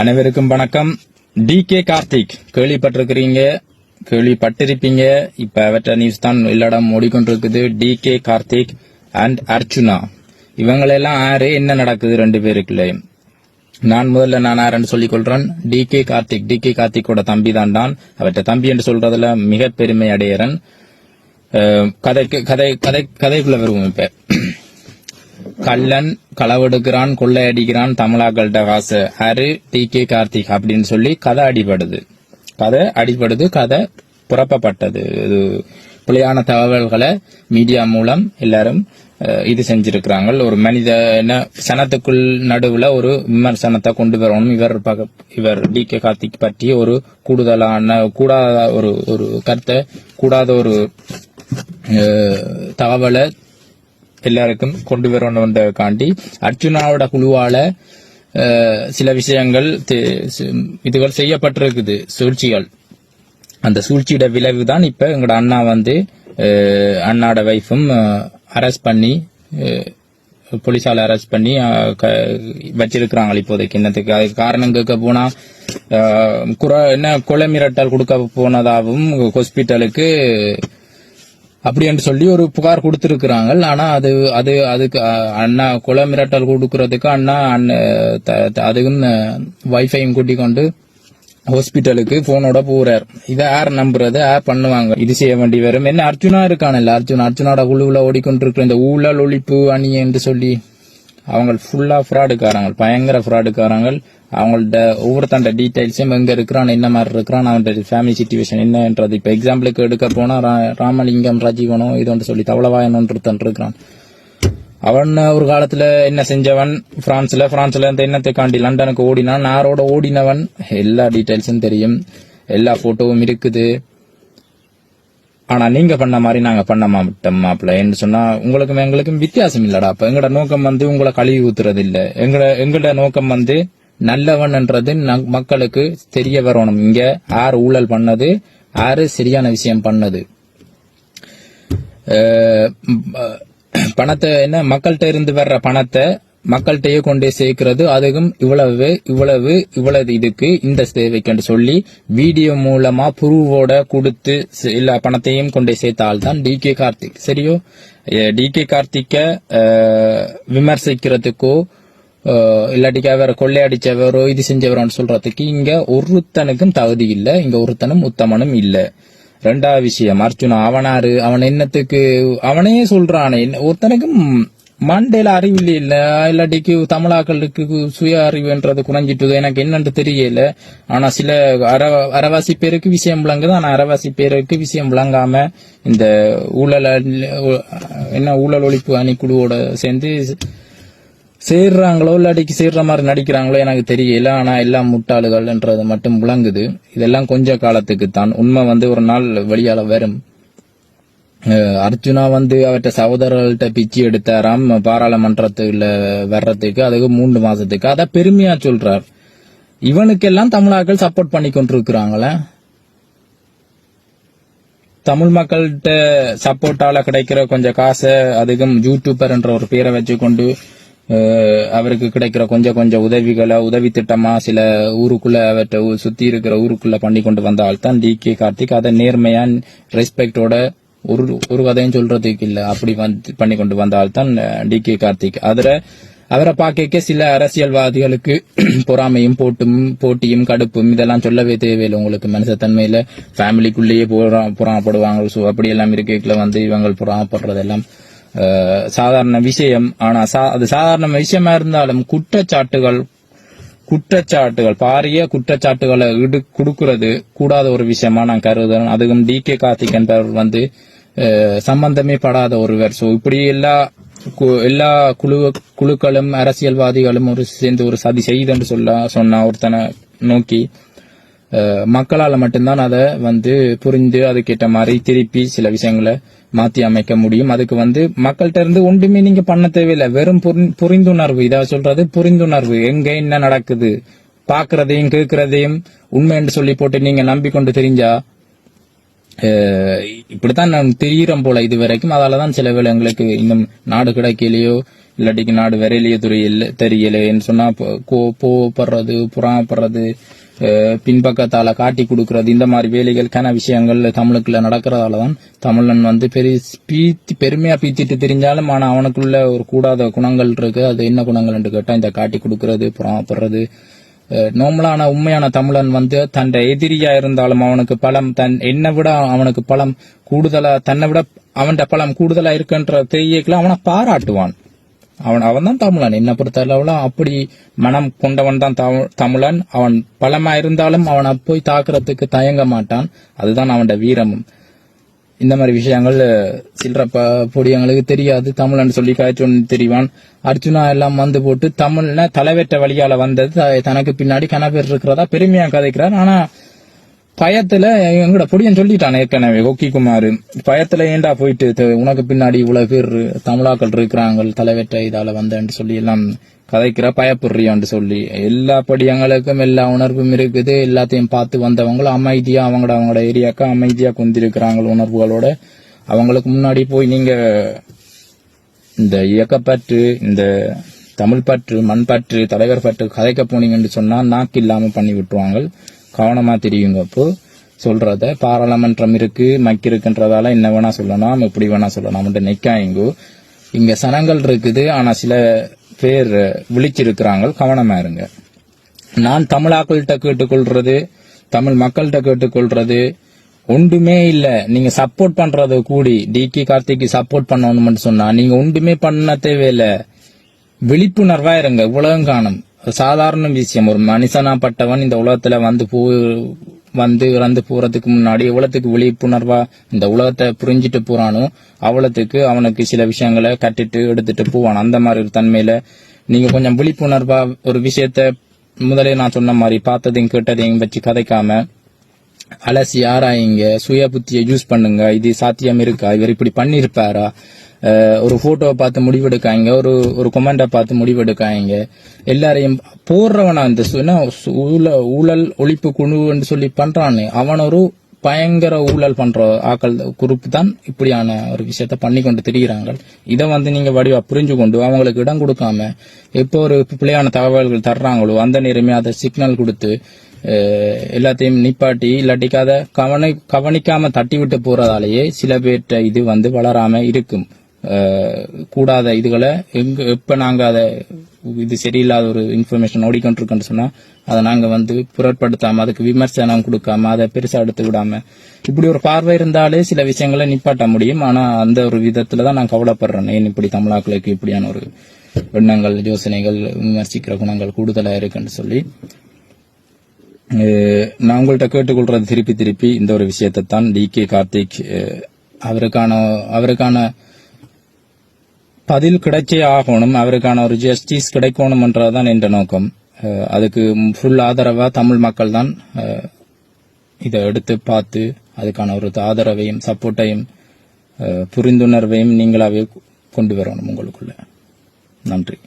அனைவருக்கும் வணக்கம். T K Karthik கேள்விப்பட்டிருக்கிறீங்க? கேள்விப்பட்டிருப்பீங்க. இப்ப அவற்ற நியூஸ் தான் எல்லாடம் ஓடிக்கொண்டிருக்குது. T K Karthik and Archuna. இவங்களெல்லாம் ஆறு என்ன நடக்குது ரெண்டு பேருக்குள்ள? நான் முதல்ல நான் யாருன்னு சொல்லிக் கொள்றேன் T K Karthik T K கார்த்திக்கோட தம்பி தான் தான் அவற்ற தம்பி என்று சொல்றதுல மிக பெருமை அடையிறன். கதைக்கு கதை கதை கதைக்குள்ள வருவோம் இப்ப. கள்ளன் களவெடுக்கிறான் கொள்ளையடிக்கிறான் தமிழாக்கள்கிட்ட காசு. ஹரு டி கே கார்த்திக் அப்படின்னு சொல்லி கதை அடிபடுது. கதை அடிபடுது கதை புறப்பப்பட்டது இது பிழையான தகவல்களை மீடியா மூலம் எல்லாரும் இது செஞ்சிருக்கிறாங்க ஒரு மனித என்ன சனத்துக்குள் நடுவுல ஒரு விமர்சனத்தை கொண்டு வரணும். இவர் பக- இவர் டி கே கார்த்திக் பற்றி ஒரு கூடுதலான கூடாத ஒரு ஒரு கருத்தை கூடாத ஒரு தகவலை எல்லாருக்கும் கொண்டு வரணுன்றதுக்காண்டி அர்ஜுனாவோட குழுவால சில விஷயங்கள் இதுகள் செய்யப்பட்டிருக்குது சூழ்ச்சிகள். அந்த சூழ்ச்சியோட விளைவு தான் இப்ப எங்களோட அண்ணா வந்து அண்ணாட வைஃபும் அரெஸ்ட் பண்ணி போலீஸால் போலீஸால அரெஸ்ட் பண்ணி க- வச்சிருக்கிறாங்க இப்போதைக்கு. என்னத்துக்கு அதுக்கு காரணம் கேட்க போனா குற- என்ன கொலை மிரட்டல் கொடுக்க போனதாகவும் ஹாஸ்பிட்டலுக்கு அப்படி என்று சொல்லி ஒரு புகார் கொடுத்திருக்கிறாங்க ஆனா அது அது அதுக்கு அண்ணா குல மிரட்டல் கொடுக்கறதுக்கு அண்ணா அண்ணன் த- த- அதுக்கும் வைஃபையும் கூட்டிக் கொண்டு ஹாஸ்பிட்டலுக்கு போனோட போறார். இதை யார் நம்புறது? யார் பண்ணுவாங்க? இது செய்ய வேண்டி வரும். என்ன அர்ஜுனா இருக்கானல்ல? அர்ஜுன் அர்ஜுனோட குழுவுல ஓடிக்கொண்டிருக்கிற இந்த ஊழல் ஒழிப்பு அணி என்று சொல்லி அவங்க ஃபுல்லா ஃப்ராடுக்காரங்க பயங்கர ஃப்ராடுக்காரங்க அவங்கள்ட்ட ஒவ்வொருத்தண்ட டீட்டெயில்ஸையும் எங்கே இருக்கிறான் என்ன மாதிரி இருக்கிறான் அவன்கிட்ட ஃபேமிலி சுச்சுவேஷன் என்னன்றது. இப்போ எக்ஸாம்பிளுக்கு எடுக்க போனால் ரா- ராமலிங்கம் ராஜீவனும் இது ஒன்று சொல்லி தவளவாயன் இருக்கிறான். அவன் ஒரு காலத்தில் என்ன செஞ்சவன்? பிரான்ஸில் ஃப்ரான்ஸில் இருந்து என்னத்துக்காண்டி லண்டனுக்கு ஓடினான். நாரோட ஓடினவன். எல்லா டீட்டெயில்ஸும் தெரியும். எல்லா ஃபோட்டோவும் இருக்குது. ஆனால் நீங்கள் பண்ண மாதிரி நாங்கள் பண்ண மாட்டோம் மாப்பிள்ள. என்று உங்களுக்கும் எங்களுக்கும் வித்தியாசம் இல்லைடா. அப்போ எங்களோட நோக்கம் வந்து உங்களை கழுவி ஊத்துறது இல்லை எங்களோட எங்களோட நோக்கம் வந்து நல்லவன்ன்றது ந- மக்களுக்கு தெரிய வரணும் இங்க யார் ஊழல் பண்ணது யாரு சரியான விஷயம் பண்ணது. பணத்தை என்ன மக்கள்கிட்ட இருந்து வர்ற பணத்தை மக்கள்கிட்டயே கொண்டே சேர்க்கிறது அதுக்கும் இவ்வளவு இவ்வளவு இவ்வளவு இதுக்கு இந்த சேவைக்கு சொல்லி வீடியோ மூலமா ப்ரூவோட கொடுத்து ச- எல்லா பணத்தையும் கொண்டே சேர்த்த ஆள் தான் டி கே கார்த்திக். சரியோ? டி கே கார்த்திக்க விமர்சிக்கிறதுக்கோ இல்லாட்டிக்கா வேற கொள்ளையடிச்சவரோ இது செஞ்சவரோன்னு சொல்றதுக்கு இங்க ஒருத்தனுக்கும் தகுதி இல்ல இங்க ஒருத்தனும் உத்தமனும் இல்லை. ரெண்டாவது விஷயம். அர்ஜுனா அவனாரு அவன் என்னத்துக்கு அவனே சொல்றானே. ஒருத்தனுக்கும் மண்டையில அறிவு இல்ல இல்லாட்டிக்கு தமிழாக்களுக்கு சுய அறிவுன்றது குறைஞ்சிட்டு எனக்கு என்னன்னு தெரியல. ஆனா சில அர அறவாசி பேருக்கு விஷயம் விளங்குது ஆனா அறவாசி பேருக்கு விஷயம் விளங்காம இந்த ஊழல் அணி- என்ன ஊழல் ஒழிப்பு அணிக்குழுவோட சேர்ந்து சேர்றாங்களோ இல்லாட்டிக்கு சேர்ற மாதிரி நடிக்கிறாங்களோ எனக்கு தெரியல. ஆனா எல்லாம் முட்டாளுகள்ன்றது மட்டும் விளங்குது. இதெல்லாம் கொஞ்ச காலத்துக்கு தான் உண்மை வந்து ஒரு நாள் வெளியால வரும். அர்ஜுனா வந்து அவர்கிட்ட சகோதரர்கள்ட்ட பிச்சு எடுத்தாராம். பாராளுமன்றத்துல வர்றதுக்கு அதுக்கு மூன்று மாசத்துக்கு. அதை பெருமையா சொல்றார். இவனுக்கெல்லாம் தமிழாக்கள் சப்போர்ட் பண்ணி கொண்டிருக்கிறாங்களே. தமிழ் மக்கள்கிட்ட சப்போர்ட்டால கிடைக்கிற கொஞ்சம் காசை அதுக்கும் யூடியூபர் என்ற ஒரு பேரை வச்சுக்கொண்டு கொண்டு அவருக்கு கிடைக்கிற கொஞ்சம் கொஞ்சம் உதவிகளை உதவி திட்டமா சில ஊருக்குள்ள அவற்றை சுத்தி இருக்கிற ஊருக்குள்ள பண்ணி கொண்டு வந்த தான் டி கே கார்த்திக் அதை நேர்மையா ரெஸ்பெக்டோட ஒரு ஒரு கதையும் சொல்றதுக்கு இல்ல. அப்படி வந்து பண்ணி கொண்டு வந்தால் தான் டி கே கார்த்திக். அதுல அவரை பார்க்க சில அரசியல்வாதிகளுக்கு பொறாமையும் போட்டும் போட்டியும் கடுப்பும் இதெல்லாம் சொல்லவே தேவையில்லை உங்களுக்கு மனுஷத்தன்மையில ஃபேமிலிக்குள்ளேயே பொறா புறாமப்படுவாங்க. ஸோ அப்படி எல்லாம் இருக்கைக்குள்ள வந்து இவங்க புறாமப்படுறதெல்லாம் அஹ், சாதாரண விஷயம் ஆனா சா- அது சாதாரண விஷயமா இருந்தாலும் குற்றச்சாட்டுகள் குற்றச்சாட்டுகள் பாரிய குற்றச்சாட்டுகளை இடு கொடுக்கிறது கூடாத ஒரு விஷயமா நான் கருதுறேன் அதுவும் டி கே கார்த்திக் என்பவர் வந்து சம்பந்தமே படாத ஒருவர் சோ இப்படி எல்லா கு- எல்லா குழு குழுக்களும் அரசியல்வாதிகளும் ஒரு சேர்ந்து ஒரு சதி செய்யுதுன்னு சொல்ல சொன்ன ஒருத்தனை நோக்கி மக்களால மட்டும்தான் அதை வந்து புரிந்து அதுக்கேற்ற மாதிரி திருப்பி சில விஷயங்களை மாத்தி அமைக்க முடியும். அதுக்கு வந்து மக்கள்கிட்ட இருந்து ஒன்றுமே நீங்க பண்ண தேவையில்லை. வெறும் புரிந்துணர்வு. இதை சொல்றது புரிந்துணர்வு. எங்க என்ன நடக்குது? பாக்குறதையும் கேட்கறதையும் உண்மை என்று சொல்லி போட்டு நீங்க நம்பிக்கொண்டு தெரிஞ்சா அஹ் இப்படித்தான் நான் தெரியிறோம் போல இது வரைக்கும் அதாலதான் சில வேலை எங்களுக்கு இன்னும் நாடு கிடைக்கலையோ இல்லாட்டிக்கு நாடு வரையிலையோ தெரியல தெரியலைன்னு சொன்னா போ- கோ- கோவப்படுறது பின்பக்கத்தால காட்டி கொடுக்கறது. இந்த மாதிரி வேலைகளுக்கான விஷயங்கள் தமிழுக்குள்ள நடக்கிறதால தான் தமிழன் வந்து பெரிய பீத்தி பெருமையா பீத்திட்டு தெரிஞ்சாலும் ஆனா அவனுக்குள்ள ஒரு கூடாத குணங்கள் இருக்கு. அது என்ன குணங்கள் கேட்டா இந்த காட்டி கொடுக்கறது புறாமப்படுறது நார்மலான உண்மையான தமிழன் வந்து தன் எதிரியா இருந்தாலும் அவனுக்கு பலம் தன் என்னை விட அவனுக்கு பலம் கூடுதலா தன்னை விட அவன்கிட்ட பலம் கூடுதலா இருக்குன்ற தெரியக்கல அவனை பாராட்டுவான். அவன் அவன் தான் தமிழன். என்ன பொறுத்தளவுல அப்படி மனம் கொண்டவன் தான் தமிழ்- தமிழன். அவன் பலமா இருந்தாலும் அவனை போய் தாக்குறதுக்கு தயங்க மாட்டான். அதுதான் அவனோட வீரமும். இந்த மாதிரி விஷயங்கள் சில்லற ப பொடியங்களுக்கு தெரியாது. தமிழன் சொல்லி காய்ச்சோன்னு தெரிவான். அர்ஜுனா எல்லாம் வந்து போட்டு தமிழ்ல தலைவெற்ற வழியால வந்தது. தனக்கு பின்னாடி கனபேர் இருக்கிறதா பெருமையா கதைக்கிறார். ஆனா பயத்துல எங்கட பொடியன் சொல்லிட்டான் ஏற்கனவே கொக்கி குமார். பயத்துல ஏன்டா போயிட்டு உனக்கு பின்னாடி இவ்வளவு பேர் தமிழாக்கள் இருக்கிறாங்க தலைவெற்ற இதால வந்தேன்னு சொல்லி எல்லாம் கதைக்கிற பயப்படுறியான்னு சொல்லி. எல்லா படியங்களுக்கும் எல்லா உணர்வும் இருக்குது. எல்லாத்தையும் பார்த்து வந்தவங்களும் அமைதியா அவங்களோட அவங்களோட ஏரியாக்கு அமைதியா குந்திருக்கிறாங்க உணர்வுகளோட. அவங்களுக்கு முன்னாடி போய் நீங்க இந்த இயக்கப்பற்று இந்த தமிழ் பற்று மண் பற்று தலைவர் பற்று கதைக்க போனீங்கன்னு சொன்னா நாக்கு இல்லாம பண்ணி விட்டுருவாங்க கவனமாக தெரியுங்க அப்போ. சொல்றத பாராளுமன்றம் இருக்கு மக்கி இருக்குன்றதால என்ன வேணா சொல்லலாம் எப்படி வேணா சொல்லலாம் நெக்காயங்கோ. இங்க சனங்கள் இருக்குது ஆனா சில பேர் விழிச்சிருக்கிறாங்க கவனமா இருங்க. நான் தமிழாக்கள்கிட்ட கேட்டுக்கொள்றது தமிழ் மக்கள்கிட்ட கேட்டுக்கொள்றது ஒன்றுமே இல்ல. நீங்க சப்போர்ட் பண்றது கூடி டிகே கார்த்திக்கு சப்போர்ட் பண்ணணும்னு சொன்னா நீங்க ஒன்றுமே பண்ண தேவையில்லை. விழிப்புணர்வா இருங்க உலகம் காணும் சாதாரண விஷயம். ஒரு மனுஷனாப்பட்டவன் இந்த உலகத்துல வந்து பூ வந்து இறந்து போறதுக்கு முன்னாடி எவ்வளவுக்கு விழிப்புணர்வா இந்த உலகத்தை புரிஞ்சிட்டு போறானோ அவ்வளவுக்கு அவனுக்கு சில விஷயங்களை கட்டிட்டு எடுத்துட்டு போவான். அந்த மாதிரி ஒரு தன்மையில நீங்க கொஞ்சம் விழிப்புணர்வா ஒரு விஷயத்த முதலே நான் சொன்ன மாதிரி பார்த்ததையும் கேட்டதையும் வச்சு கதைக்காம அலசி ஆராயுங்க சுய புத்தியை யூஸ் பண்ணுங்க இது சாத்தியம் இருக்கா இவர் இப்படி பண்ணியிருப்பாரா ஒரு போட்டோவை பார்த்து முடிவெடுக்காங்க ஒரு ஒரு கொமெண்டை பார்த்து முடிவெடுக்காங்க. எல்லாரையும் போடுறவனா அந்த சு- சு- ஊழல் ஒழிப்பு குழுன்னு சொல்லி பண்றான்னு அவன் ஒரு பயங்கர ஊழல் பண்ற ஆக்கள் குரூப் தான் இப்படியான ஒரு விஷயத்த பண்ணி கொண்டு திரிகிறாங்க. இதை வந்து நீங்க வடிவா புரிஞ்சு கொண்டு அவங்களுக்கு இடம் கொடுக்காம எப்போ ஒரு பிள்ளையான தகவல்கள் தர்றாங்களோ அந்த நேரமே அதை சிக்னல் கொடுத்து எல்லாத்தையும் நிப்பாட்டி இல்லாட்டிக்கு அதை கவனி கவனிக்காம தட்டி விட்டு போறதாலேயே சில பேர்ட்ட இது வந்து வளராம இருக்கும். கூடாத இதுகளை எங்க எப்ப நாங்க அதை இது சரியில்லாத ஒரு இன்ஃபர்மேஷன் ஓடிக்கொண்டிருக்கோன்னு சொன்னா அதை நாங்க வந்து புறப்படுத்தாம அதுக்கு விமர்சனம் கொடுக்காம அதை பெருசா எடுத்து விடாம இப்படி ஒரு பார்வை இருந்தாலே சில விஷயங்களை நிப்பாட்ட முடியும். ஆனா அந்த ஒரு விதத்துல தான் நான் கவலைப்படுறேன். ஏன் இப்படி தமிழாக்களுக்கு இப்படியான ஒரு எண்ணங்கள் யோசனைகள் விமர்சிக்கிற குணங்கள் கூடுதலா இருக்குன்னு சொல்லி. நான் உங்கள்கிட்ட கேட்டுக்கொள்றது திருப்பி திருப்பி இந்த ஒரு விஷயத்தை தான் டி கே கார்த்திக் அவருக்கான அவருக்கான பதில் கிடைச்சே ஆகணும் அவருக்கான ஒரு ஜஸ்டிஸ் கிடைக்கணும்ன்றதுதான் என்ற நோக்கம். அதுக்கு ஃபுல் ஆதரவா தமிழ் மக்கள் தான் இதை எடுத்து பார்த்து அதுக்கான ஒரு ஆதரவையும் சப்போர்ட்டையும் புரிந்துணர்வையும் நீங்களாவே கொண்டு வரணும் உங்களுக்குள்ள. நன்றி.